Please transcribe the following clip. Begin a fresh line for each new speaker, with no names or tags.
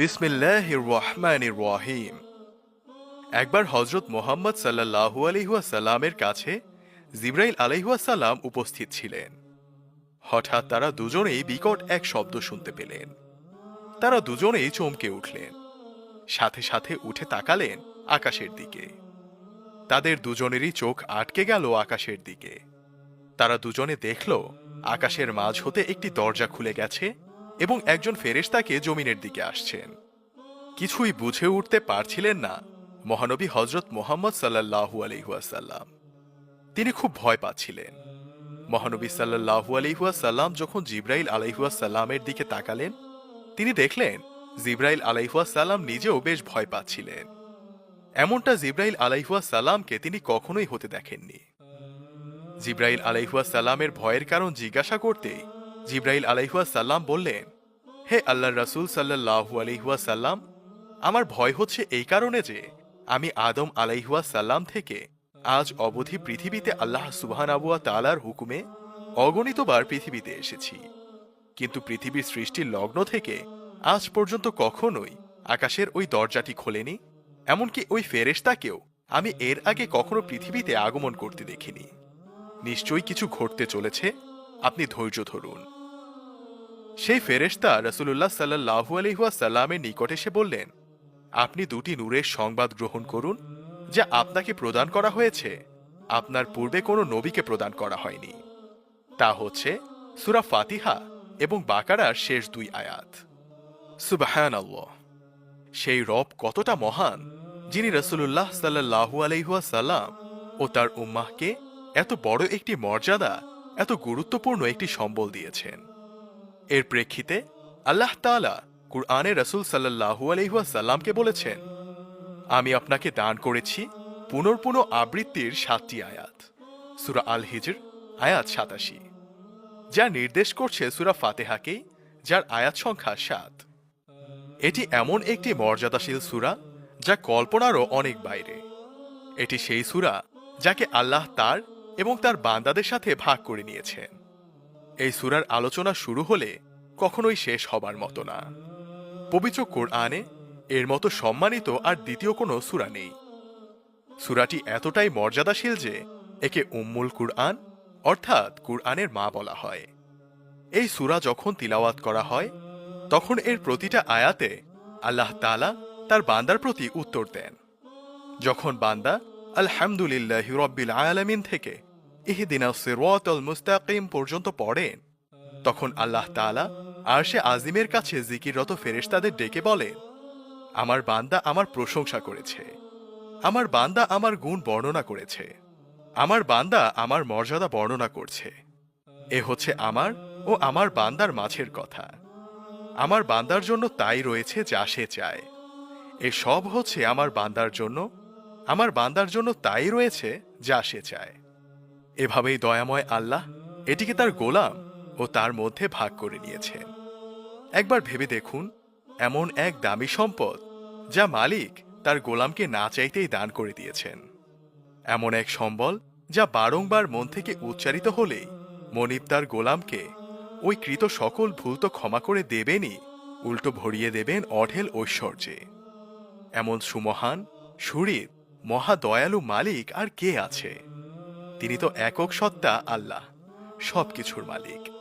বিসমিল্লাহ রহমান রহিম একবার হজরত মোহাম্মদ সাল্লাহু আলহিহাসাল্লামের কাছে জিব্রাইল আলহিহাসাল্লাম উপস্থিত ছিলেন। হঠাৎ তারা দুজনেই বিকট এক শব্দ শুনতে পেলেন। তারা দুজনেই চমকে উঠলেন। সাথে সাথে উঠে তাকালেন আকাশের দিকে। তাদের দুজনেরই চোখ আটকে গেল আকাশের দিকে। তারা দুজনে দেখল, আকাশের মাঝ হতে একটি দরজা খুলে গেছে এবং একজন ফেরেশতাকে জমিনের দিকে আসছেন। কিছুই বুঝে উঠতে পারছিলেন না মহানবী হজরত মোহাম্মদ সাল্লাহু আলহিহাসাল্লাম তিনি খুব ভয় পাচ্ছিলেন। মহানবী সাল্লাহু আলহিহাসাল্লাম যখন জিব্রাইল আলহিহাসাল্লামের দিকে তাকালেন, তিনি দেখলেন জিব্রাইল আলাইহুয়াসাল্লাম নিজেও বেশ ভয় পাচ্ছিলেন। এমনটা জিব্রাইল আলাইহুয়াসাল্লামকে তিনি কখনোই হতে দেখেননি। জিব্রাইল আলাইহুয়াসাল্লামের ভয়ের কারণ জিজ্ঞাসা করতেই জিব্রাইল আলাইহুয়াসাল্লাম বললেন হে আল্লাহ রাসূল সাল্লাহু আলাইহুয়াসাল্লাম আমার ভয় হচ্ছে এই কারণে যে আমি আদম আলাইহুয়াসাল্লাম থেকে আজ অবধি পৃথিবীতে আল্লাহ সুবহান আবুয়া তালার হুকুমে অগণিতবার পৃথিবীতে এসেছি। কিন্তু পৃথিবীর সৃষ্টির লগ্ন থেকে আজ পর্যন্ত কখনোই আকাশের ওই দরজাটি খোলেনি, এমনকি ওই ফেরেশতাকেও আমি এর আগে কখনো পৃথিবীতে আগমন করতে দেখিনি। নিশ্চয়ই কিছু ঘটতে চলেছে, আপনি ধৈর্য ধরুন। সেই ফেরেশতা রসুল্লাহ সাল্লাহু আলহিহাসাল্লামের নিকট এসে বললেন, আপনি দুটি নূরের সংবাদ গ্রহণ করুন যা আপনাকে প্রদান করা হয়েছে। আপনার পূর্বে কোনো নবীকে প্রদান করা হয়নি। তা হচ্ছে সুরা ফাতিহা এবং বাকারার শেষ দুই আয়াত। সুবাহান সেই রব কতটা মহান, যিনি রসুল্লাহ সাল্লাহু আলহিহাসাল্লাম ও তার উম্মাহকে এত বড় একটি মর্যাদা, এত গুরুত্বপূর্ণ একটি সম্বল দিয়েছেন। এর প্রেক্ষিতে আল্লাহ তালা কুরআনে রসুল সাল্লাহু আলহিহাসাল্লামকে বলেছেন, আমি আপনাকে দান করেছি পুনর্পুন আবৃত্তির সাতটি আয়াত। সুরা আল হিজর আয়াত সাতাশি। যা নির্দেশ করছে সুরা ফাতেহাকে যার আয়াত সংখ্যা সাত। এটি এমন একটি মর্যাদাশীল সুরা যা কল্পনারও অনেক বাইরে। এটি সেই সুরা যাকে আল্লাহ তার এবং তার বান্দাদের সাথে ভাগ করে নিয়েছেন। এই সুরার আলোচনা শুরু হলে কখনোই শেষ হবার মতো না। পবিত্র কোরআনে এর মতো সম্মানিত আর দ্বিতীয় কোনো সুরা নেই। সুরাটি এতটাই মর্যাদাশীল যে একে উম্মুল কুরআন অর্থাৎ কুরআনের মা বলা হয়। এই সুরা যখন তিলাওয়াত করা হয়, তখন এর প্রতিটা আয়াতে আল্লাহ তালা তার বান্দার প্রতি উত্তর দেন। যখন বান্দা আলহামদুলিল্লাহ রব্বিল আয়ালামিন থেকে ইহদিনা সিরাতাল মুস্তাকিম পর্যন্ত পড়েন। তখন আল্লাহ তালা আর সে আজিমের কাছে জিকিররত ফেরেশতাদের ডেকে বলেন, আমার বান্দা আমার প্রশংসা করেছে। আমার বান্দা আমার গুণ বর্ণনা করেছে। আমার বান্দা আমার মর্যাদা বর্ণনা করছে। এ হচ্ছে আমার ও আমার বান্দার মাঝের কথা। আমার বান্দার জন্য তাই রয়েছে যা সে চায়। এ সব হচ্ছে আমার বান্দার জন্য, আমার বান্দার জন্য তাই রয়েছে যা সে চায়। এভাবেই দয়াময় আল্লাহ এটিকে তার গোলাম ও তার মধ্যে ভাগ করে নিয়েছেন একবার ভেবে দেখুন, এমন এক দামি সম্পদ যা মালিক তার গোলামকে না চাইতেই দান করে দিয়েছেন। এমন এক সম্বল যা বারংবার মন থেকে উচ্চারিত হলেই মনিব তার গোলামকে ওই কৃত সকল ভুল তো ক্ষমা করে দেবেনই, উল্টো ভরিয়ে দেবেন অঢেল ঐশ্বর্যে। এমন সুমহান, সুরিত, মহাদয়ালু মালিক আর কে আছে? তিনি তো একক সত্তা আল্লাহ সবকিছুর মালিক।